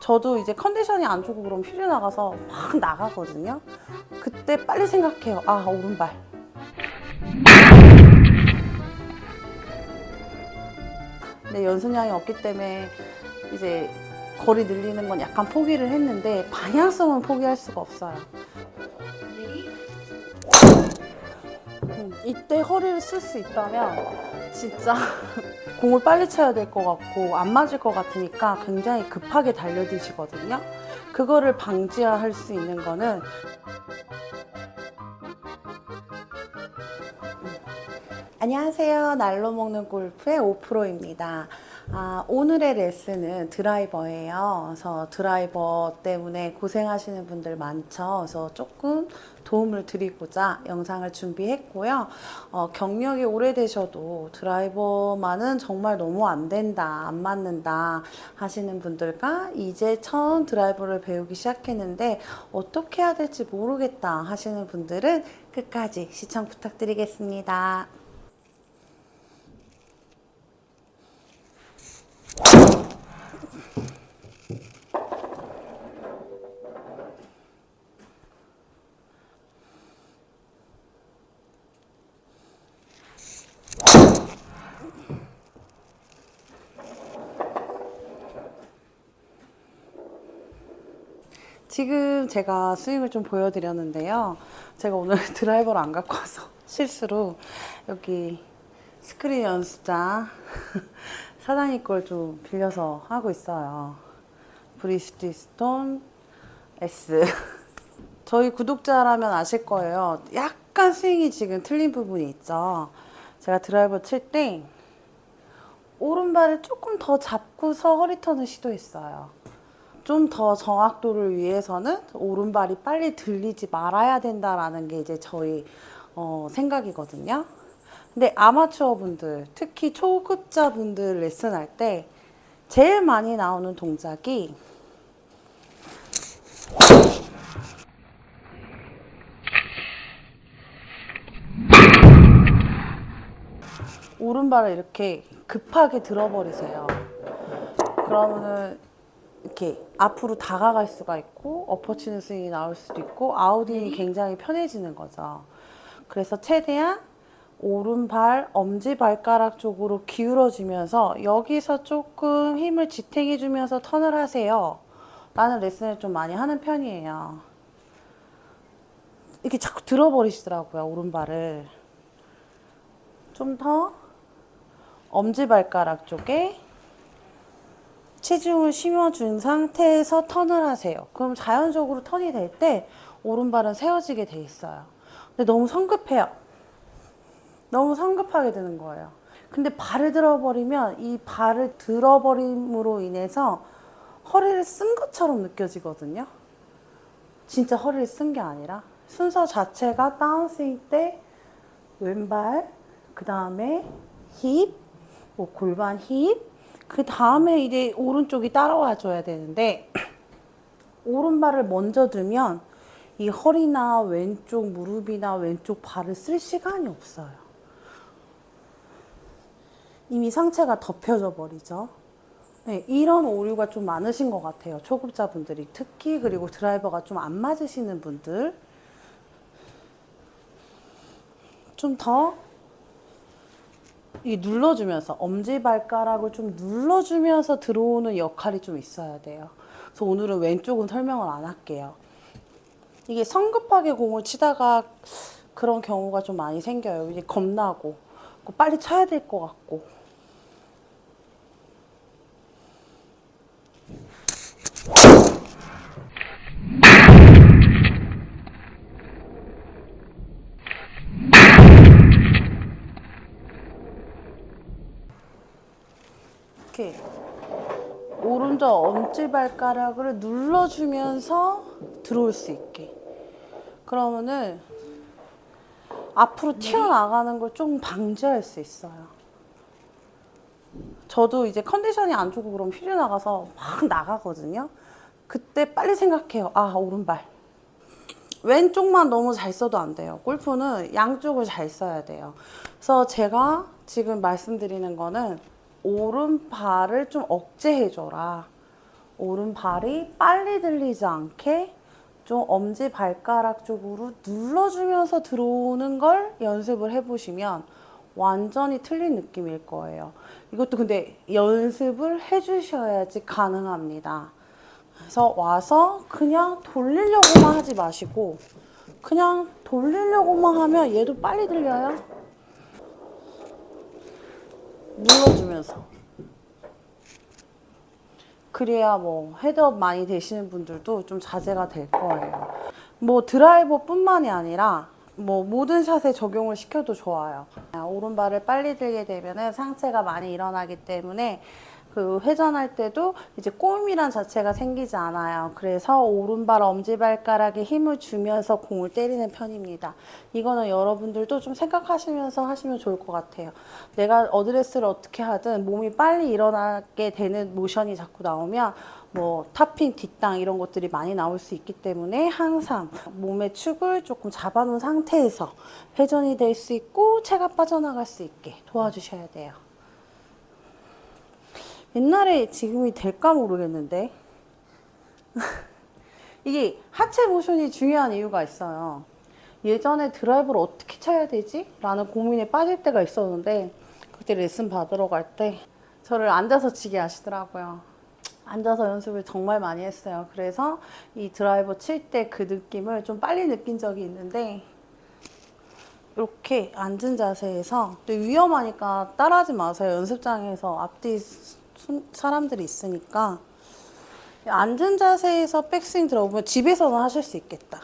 저도 이제 컨디션이 안 좋고 그럼 휴지 나가서 막 나가거든요. 그때 빨리 생각해요. 아, 오른발. 근데 연습량이 없기 때문에 이제 거리 늘리는 건 약간 포기를 했는데 방향성은 포기할 수가 없어요. 음, 이때 허리를 쓸 수 있다면 진짜 공을 빨리 쳐야 될 것 같고 안 맞을 것 같으니까 굉장히 급하게 달려드시거든요. 그거를 방지할 수 있는 거는 안녕하세요. 날로 먹는 골프의 오프로입니다. 아, 오늘의 레슨은 드라이버예요. 그래서 드라이버 때문에 고생하시는 분들 많죠. 그래서 조금 도움을 드리고자 영상을 준비했고요. 어, 경력이 오래되셔도 드라이버만은 정말 너무 안 된다, 안 맞는다 하시는 분들과 이제 처음 드라이버를 배우기 시작했는데 어떻게 해야 될지 모르겠다 하시는 분들은 끝까지 시청 부탁드리겠습니다. 지금 제가 스윙을 좀 보여드렸는데요. 제가 오늘 드라이버를 안 갖고 와서 실수로 여기 스크린 연습장 사장님 걸 좀 빌려서 하고 있어요. 브리스티스톤 S. 저희 구독자라면 아실 거예요. 약간 스윙이 지금 틀린 부분이 있죠. 제가 드라이버 칠 때 오른발을 조금 더 잡고서 허리턴을 시도했어요. 좀 더 정확도를 위해서는 오른발이 빨리 들리지 말아야 된다라는 게 이제 저희 어, 생각이거든요. 근데 아마추어 분들, 특히 초급자 분들 레슨할 때 제일 많이 나오는 동작이 오른발을 이렇게 급하게 들어버리세요. 그러면은 이렇게 앞으로 다가갈 수가 있고 엎어치는 스윙이 나올 수도 있고 아웃인이 굉장히 편해지는 거죠. 그래서 최대한 오른발 엄지 발가락 쪽으로 기울어지면서 여기서 조금 힘을 지탱해 주면서 턴을 하세요. 라는 레슨을 좀 많이 하는 편이에요. 이렇게 자꾸 들어버리시더라고요, 오른발을. 좀 더 엄지 발가락 쪽에 체중을 심어준 상태에서 턴을 하세요. 그럼 자연적으로 턴이 될 때 오른발은 세워지게 돼 있어요. 근데 너무 성급해요. 너무 성급하게 되는 거예요. 근데 발을 들어버리면 이 발을 들어버림으로 인해서 허리를 쓴 것처럼 느껴지거든요. 진짜 허리를 쓴 게 아니라 순서 자체가 다운스윙 때 왼발, 그 다음에 힙, 뭐 골반 힙, 그 다음에 이제 오른쪽이 따라와 줘야 되는데 오른발을 먼저 두면 이 허리나 왼쪽 무릎이나 왼쪽 발을 쓸 시간이 없어요. 이미 상체가 덮여져 버리죠. 네, 이런 오류가 좀 많으신 것 같아요. 초급자분들이 특히 그리고 드라이버가 좀 안 맞으시는 분들 좀 더 이 눌러주면서 엄지 발가락을 좀 눌러주면서 들어오는 역할이 좀 있어야 돼요. 그래서 오늘은 왼쪽은 설명을 안 할게요. 이게 성급하게 공을 치다가 그런 경우가 좀 많이 생겨요. 이제 겁나고 빨리 쳐야 될 것 같고. 이렇게 오른쪽 엄지 발가락을 눌러주면서 들어올 수 있게. 그러면은 앞으로 튀어나가는 걸 조금 방지할 수 있어요. 저도 이제 컨디션이 안 좋고 그럼 휴지 나가서 막 나가거든요. 그때 빨리 생각해요. 아, 오른발. 왼쪽만 너무 잘 써도 안 돼요. 골프는 양쪽을 잘 써야 돼요. 그래서 제가 지금 말씀드리는 거는 오른발을 좀 억제해줘라. 오른발이 빨리 들리지 않게 좀 엄지 발가락 쪽으로 눌러주면서 들어오는 걸 연습을 해보시면 완전히 틀린 느낌일 거예요. 이것도 근데 연습을 해주셔야지 가능합니다. 그래서 와서 그냥 돌리려고만 하지 마시고 그냥 돌리려고만 하면 얘도 빨리 들려요. 눌러주면서. 그래야 뭐 헤드업 많이 되시는 분들도 좀 자제가 될 거예요. 뭐 드라이버뿐만이 아니라 뭐 모든 샷에 적용을 시켜도 좋아요. 오른발을 빨리 들게 되면은 상체가 많이 일어나기 때문에 그 회전할 때도 이제 꼬임이란 자체가 생기지 않아요. 그래서 오른발 엄지발가락에 힘을 주면서 공을 때리는 편입니다. 이거는 여러분들도 좀 생각하시면서 하시면 좋을 것 같아요. 내가 어드레스를 어떻게 하든 몸이 빨리 일어나게 되는 모션이 자꾸 나오면 뭐 탑핑, 뒷땅 이런 것들이 많이 나올 수 있기 때문에 항상 몸의 축을 조금 잡아놓은 상태에서 회전이 될 수 있고 체가 빠져나갈 수 있게 도와주셔야 돼요. 옛날에 지금이 될까 모르겠는데 이게 하체 모션이 중요한 이유가 있어요. 예전에 드라이브를 어떻게 쳐야 되지? 라는 고민에 빠질 때가 있었는데 그때 레슨 받으러 갈 때 저를 앉아서 치게 하시더라고요. 앉아서 연습을 정말 많이 했어요. 그래서 이 드라이버 칠 때 그 느낌을 좀 빨리 느낀 적이 있는데 이렇게 앉은 자세에서 또 위험하니까 따라하지 마세요. 연습장에서 앞뒤 손- 사람들이 있으니까 앉은 자세에서 백스윙 들어보면 집에서는 하실 수 있겠다.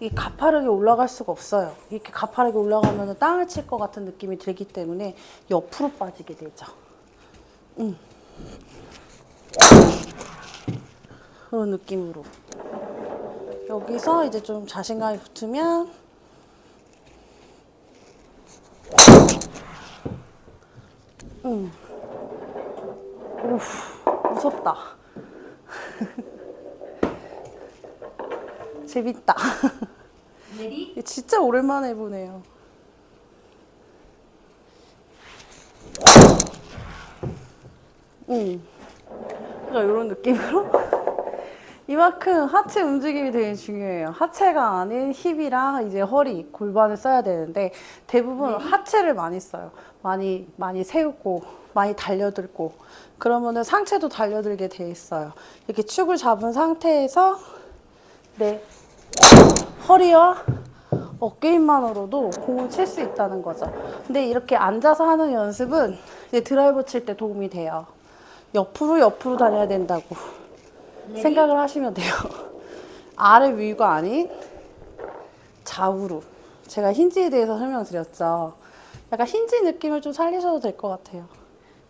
이 가파르게 올라갈 수가 없어요. 이렇게 가파르게 올라가면 땅을 칠 것 같은 느낌이 들기 때문에 옆으로 빠지게 되죠. 음. 그런 느낌으로. 여기서 이제 좀 자신감이 붙으면 음. 오, 무섭다. 재밌다. 진짜 오랜만에 보네요. 응. 그러니까 이런 느낌으로 이만큼 하체 움직임이 되게 중요해요. 하체가 아닌 힙이랑 이제 허리, 골반을 써야 되는데 대부분 하체를 많이 써요. 많이 많이 세우고 많이 달려들고 그러면은 상체도 달려들게 돼 있어요. 이렇게 축을 잡은 상태에서 네 허리와 어깨 힘만으로도 공을 칠 수 있다는 거죠. 근데 이렇게 앉아서 하는 연습은 이제 드라이버 칠 때 도움이 돼요. 옆으로 옆으로 다녀야 된다고 생각을 하시면 돼요. 아래 위가 아닌 좌우로. 제가 힌지에 대해서 설명드렸죠. 약간 힌지 느낌을 좀 살리셔도 될 것 같아요.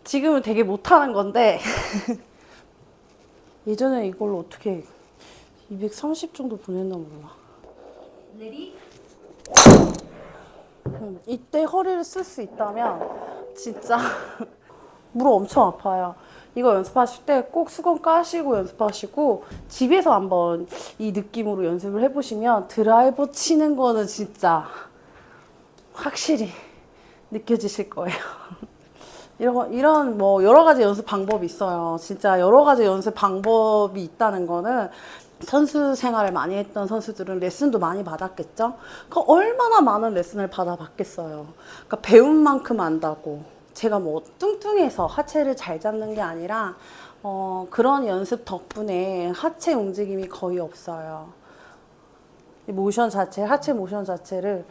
지금은 되게 못하는 건데 예전에 이걸로 어떻게 230 정도 보냈나 몰라. 음, 이때 허리를 쓸 수 있다면 진짜 무릎 엄청 아파요. 이거 연습하실 때 꼭 수건 까시고 연습하시고 집에서 한번 이 느낌으로 연습을 해보시면 드라이버 치는 거는 진짜 확실히 느껴지실 거예요. 이런 이런 뭐 여러 가지 연습 방법이 있어요. 진짜 여러 가지 연습 방법이 있다는 거는 선수 생활을 많이 했던 선수들은 레슨도 많이 받았겠죠. 그 얼마나 많은 레슨을 받아봤겠어요. 그러니까 배운 만큼 안다고. 제가 뭐 뚱뚱해서 하체를 잘 잡는 게 아니라 어, 그런 연습 덕분에 하체 움직임이 거의 없어요. 이 모션 자체, 하체 모션 자체를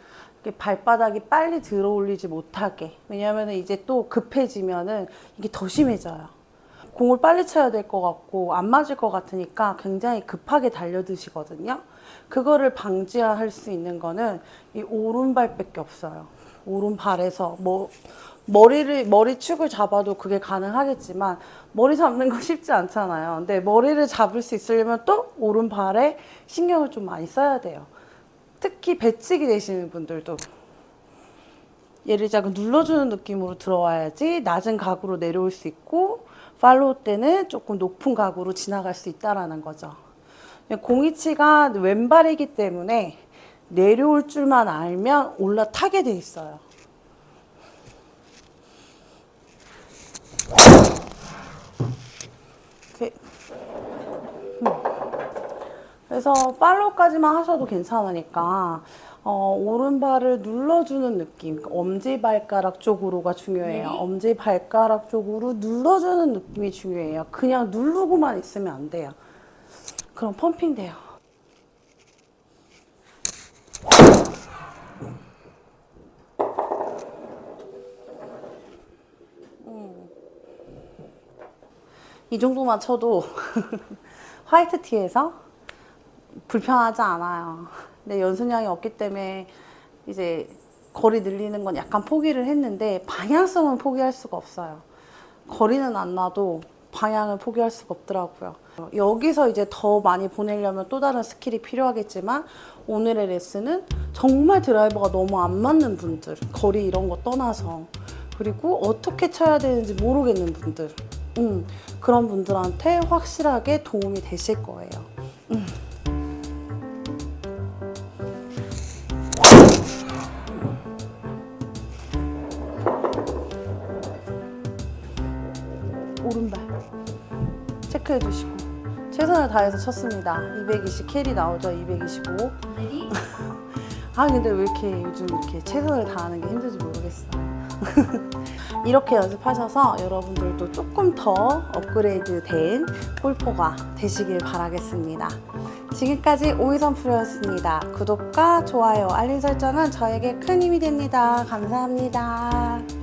발바닥이 빨리 들어 올리지 못하게. 왜냐하면 이제 또 급해지면은 이게 더 심해져요. 공을 빨리 쳐야 될 것 같고 안 맞을 것 같으니까 굉장히 급하게 달려드시거든요. 그거를 방지할 수 있는 거는 이 오른발밖에 없어요. 오른발에서 뭐 머리를 머리축을 잡아도 그게 가능하겠지만 머리 잡는 거 쉽지 않잖아요. 근데 머리를 잡을 수 있으려면 또 오른발에 신경을 좀 많이 써야 돼요. 특히 배치기 되시는 분들도 얘를 약간 눌러주는 느낌으로 들어와야지 낮은 각으로 내려올 수 있고 팔로우 때는 조금 높은 각으로 지나갈 수 있다라는 거죠. 공이치가 왼발이기 때문에 내려올 줄만 알면 올라타게 돼 있어요. 이렇게 그래서 팔로우까지만 하셔도 괜찮으니까 어, 오른발을 눌러주는 느낌, 그러니까 엄지발가락 쪽으로가 중요해요. 네. 엄지발가락 쪽으로 눌러주는 느낌이 중요해요. 그냥 누르고만 있으면 안 돼요. 그럼 펌핑 돼요. 이 정도만 쳐도 화이트 티에서 불편하지 않아요. 근데 연습량이 없기 때문에 이제 거리 늘리는 건 약간 포기를 했는데 방향성은 포기할 수가 없어요. 거리는 안 나도 방향을 포기할 수가 없더라고요. 여기서 이제 더 많이 보내려면 또 다른 스킬이 필요하겠지만 오늘의 레슨은 정말 드라이버가 너무 안 맞는 분들, 거리 이런 거 떠나서 그리고 어떻게 쳐야 되는지 모르겠는 분들, 음, 그런 분들한테 확실하게 도움이 되실 거예요. 오 체크해 주시고 최선을 다해서 쳤습니다. 220 캐리 나오죠? 225. 내리 아 근데 왜 이렇게 요즘 이렇게 최선을 다하는 게 힘든지 모르겠어. 이렇게 연습하셔서 여러분들도 조금 더 업그레이드 된 골퍼가 되시길 바라겠습니다. 지금까지 오이선 프로였습니다. 구독과 좋아요, 알림 설정은 저에게 큰 힘이 됩니다. 감사합니다.